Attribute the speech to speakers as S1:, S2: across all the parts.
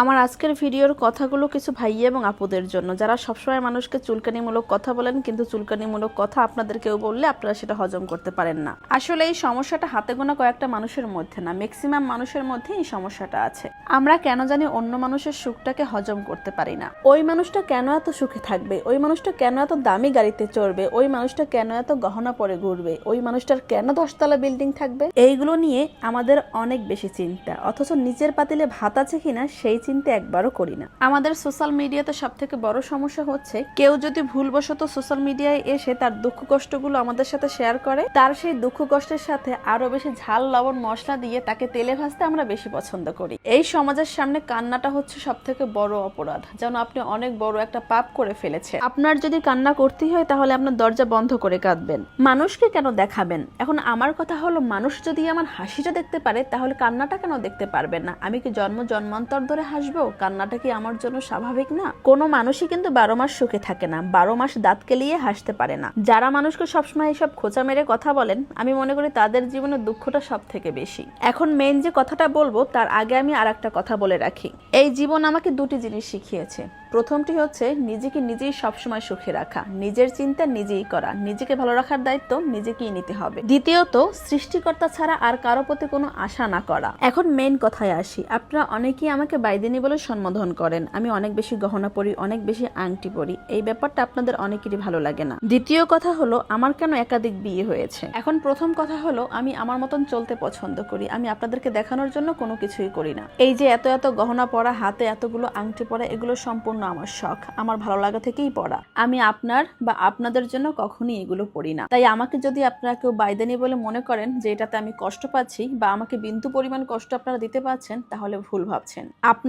S1: আমার আজকের ভিডিওর কথাগুলো কিছু ভাইয়া এবং আপুদের জন্য। যারা সবসময় মানুষকে চুলকানিমূলক কথা বলেন, কিন্তু চুলকানিমূলক কথা আপনাদের কেউ বললে আপনারা সেটা হজম করতে পারেন না। আসলে এই সমস্যাটা হাতে গোনা কয়েকটা মানুষের মধ্যে না ম্যাক্সিমাম মানুষের মধ্যে এই সমস্যাটা আছে। আমরা কেন জানি অন্য মানুষের সুখটাকে হজম করতে পারি না। ওই মানুষটা কেন এত সুখে থাকবে? ওই মানুষটা কেন এত দামি গাড়িতে চড়বে? ওই মানুষটা কেন এত গহনা পরে ঘুরবে? ওই মানুষটার কেন দশতলা বিল্ডিং থাকবে? এইগুলো নিয়ে আমাদের অনেক বেশি চিন্তা। অথচ নিজের পাতিলে ভাত আছে কিনা, সেই চিন্তা একবারও করি না। আমাদের সোশ্যাল মিডিয়াতে সব থেকে বড় সমস্যা হচ্ছে, কেউ যদি ভুলবশত সোশ্যাল মিডিয়ায় এসে তার দুঃখ কষ্টগুলো আমাদের সাথে শেয়ার করে, তার সেই দুঃখ কষ্টের সাথে আরও বেশি ঝাল, লবণ, মশলা দিয়ে তাকে তেলে ভাজতে আমরা বেশি পছন্দ করি। এই সমাজের সামনে কান্নাটা হচ্ছে সব থেকে বড় অপরাধ, যেন আপনি অনেক বড় একটা পাপ করে ফেলেছে আপনার যদি কান্না করতেই হয়, তাহলে আপনার দরজা বন্ধ করে কাঁদবেন। মানুষকে কেন দেখাবেন? এখন আমার কথা হলো, মানুষ যদি আমার হাসিটা দেখতে পারে, তাহলে কান্নাটা কেন দেখতে পারবে না? আমি কি জন্ম জন্মান্তর ধরে হাসবো, কান্নাটা কি আমার জন্য স্বাভাবিক না? কোনো মানুষই কিন্তু বারো মাস সুখে থাকে না, বারো মাস দাঁত কেলিয়ে হাসতে পারে না। যারা মানুষকে সবসময় এইসব খোঁচা মেরে কথা বলেন, আমি মনে করি তাদের জীবনে দুঃখটা সব থেকে বেশি। এখন মেন যে কথাটা বলব, তার আগে আমি আর একটা কথা বলে রাখি। এই জীবন আমাকে দুটি জিনিস শিখিয়েছে। প্রথমটি হচ্ছে, নিজেকে নিজেই সবসময় সুখে রাখা। নিজের চিন্তা নিজেই করা। নিজেকে ভালো রাখার দায়িত্ব নিজেকেই নিতে হবে। দ্বিতীয়ত, সৃষ্টিকর্তা ছাড়া আর কারও প্রতি কোনো আশা না করা। এখন মেন কথায় আসি। আপনারা অনেকেই আমাকে বাইদিনী বলে সম্বোধন করেন, আমি অনেক বেশি গহনা পরি, অনেক বেশি আংটি পরি। এই ব্যাপারটা আপনাদের অনেকেরই ভালো লাগে না। দ্বিতীয় কথা হলো, আমার কেন একাধিক বিয়ে হয়েছে? এখন প্রথম কথা হলো, আমি আমার মতন চলতে পছন্দ করি। আমি আপনাদেরকে দেখানোর জন্য কোনো কিছুই করি না। এই যে এত এত গহনা পরা, হাতে এতগুলো আংটি পরা, এগুলো সম্পূর্ণ আমার শখ। আমার ভালো লাগা থেকেই পড়া। আমি আপনার বা আপনাদের জন্য কখনই এগুলো পড়ি না। তাই আমাকে যদি আপনারা কেউ বাইদানি বলে মনে করেন যে এটাতে আমি কষ্ট পাচ্ছি বা আমাকে বিন্দু পরিমাণ কষ্ট আপনারা দিতে পারছেন, তাহলে ভুল ভাবছেন।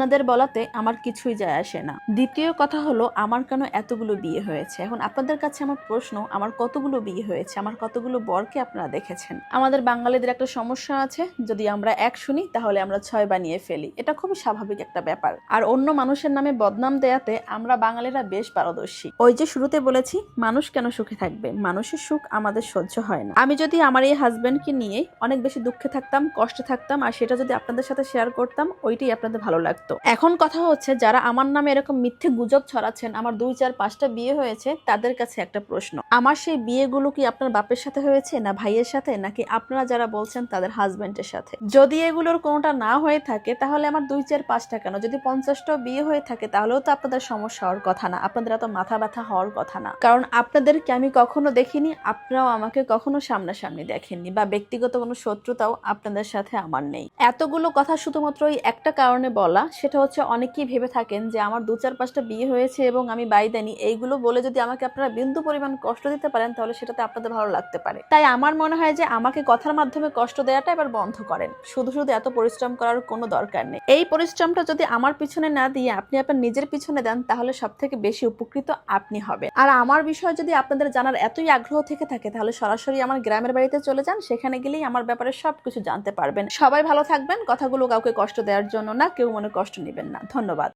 S1: আপনাদের বলাতে আমার কিছুই যায় আসে না। দ্বিতীয় কথা হলো, আমার কেন এতগুলো বিয়ে হয়েছে? এখন আপনাদের কাছে আমার প্রশ্ন, আমার কতগুলো বিয়ে হয়েছে? আমার কতগুলো বরকে আপনারা দেখেছেন? আমাদের বাঙালিদের একটা সমস্যা আছে, যদি আমরা এক শুনি, তাহলে আমরা ছয় বানিয়ে ফেলি। এটা খুবই স্বাভাবিক একটা ব্যাপার। আর অন্য মানুষের নামে বদনাম দেয়াতে আমরা বাঙালিরা বেশ পারদর্শী। ওই যে শুরুতে বলেছি, মানুষ কেন সুখে থাকবে? মানুষের সুখ আমাদের সহ্য হয় না। আমি যদি আমার এই হাজবেন্ডকে নিয়ে অনেক বেশি দুঃখে থাকতাম, কষ্টে থাকতাম, আর সেটা যদি আপনাদের সাথে শেয়ার করতাম, ওইটাই আপনাদের ভালো লাগতো। এখন কথা হচ্ছে, যারা আমার নামে এরকম মিথ্যে গুজব ছড়াচ্ছেন, আমার দুই চার পাঁচটা বিয়ে হয়েছে, তাদের কাছে একটা প্রশ্ন। আমার সেই বিয়েগুলো কি আপনার বাপের সাথে হয়েছে, না ভাইয়ের সাথে, নাকি আপনারা যারা বলছেন তাদের হাজবেন্ডের সাথে? যদি এগুলোর কোনোটা না হয়ে থাকে, তাহলে আমার দুই চার পাঁচটা কেন? যদি পঞ্চাশটা বিয়ে হয়ে থাকে, তাহলেও তো আপনাদের সমস্যা হওয়ার কথা না। আপনাদের এত মাথা ব্যথা হওয়ার কথা না। কারণ আপনাদেরকে আমি কখনো দেখিনি, আপনারাও আমাকে কখনো সামনাসামনি দেখেননি, বা ব্যক্তিগত কোনো শত্রুতাও আপনাদের সাথে আমার নেই। এতগুলো কথা শুধুমাত্র ওই একটা কারণে বলা সেটা হচ্ছে অনেকেই ভেবে থাকেন যে আমার দু চার পাঁচটা বিয়ে হয়েছে এবং আমি বাইদানি এইগুলো বলে যদি আমাকে আপনারা বিন্দু পরিমাণ কষ্ট দিতে পারেন, তাহলে সেটাতে আপনাদের ভালো লাগতে পারে। তাই আমার মনে হয় যে আমাকে কথার মাধ্যমে কষ্ট দেওয়াটা এবার বন্ধ করেন। শুধু শুধু এত পরিশ্রম করার কোনো দরকার নেই। এই পরিশ্রমটা যদি আমার পিছনে না দিয়ে আপনি আপনার নিজের পিছনে দেন, তাহলে সব থেকে বেশি উপকৃত আপনি হবেন। আর আমার বিষয় যদি আপনাদের জানার এতই আগ্রহ থেকে থাকে, তাহলে সরাসরি আমার গ্রামের বাড়িতে চলে যান। সেখানে গেলেই আমার ব্যাপারে সবকিছু জানতে পারবেন। সবাই ভালো থাকবেন। কথাগুলো কাউকে কষ্ট দেওয়ার জন্য না, কেউ মনে কষ্ট নেবেন না। ধন্যবাদ।